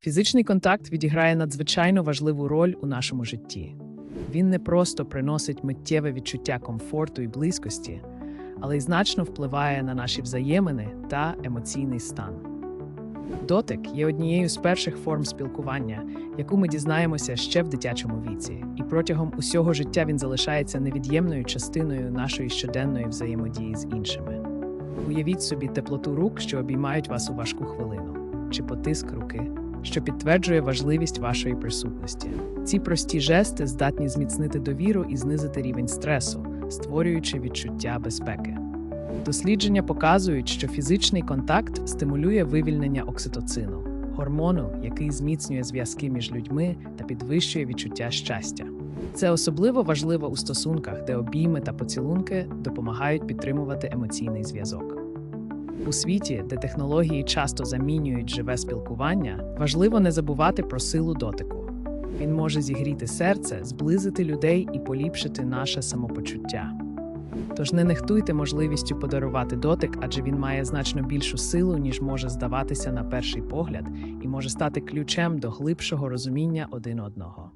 Фізичний контакт відіграє надзвичайно важливу роль у нашому житті. Він не просто приносить миттєве відчуття комфорту і близькості, але й значно впливає на наші взаємини та емоційний стан. Дотик є однією з перших форм спілкування, яку ми дізнаємося ще в дитячому віці, і протягом усього життя він залишається невід'ємною частиною нашої щоденної взаємодії з іншими. Уявіть собі теплоту рук, що обіймають вас у важку хвилину, чи потиск руки, що підтверджує важливість вашої присутності. Ці прості жести здатні зміцнити довіру і знизити рівень стресу, створюючи відчуття безпеки. Дослідження показують, що фізичний контакт стимулює вивільнення окситоцину, гормону, який зміцнює зв'язки між людьми та підвищує відчуття щастя. Це особливо важливо у стосунках, де обійми та поцілунки допомагають підтримувати емоційний зв'язок. У світі, де технології часто замінюють живе спілкування, важливо не забувати про силу дотику. Він може зігріти серце, зблизити людей і поліпшити наше самопочуття. Тож не нехтуйте можливістю подарувати дотик, адже він має значно більшу силу, ніж може здаватися на перший погляд, і може стати ключем до глибшого розуміння один одного.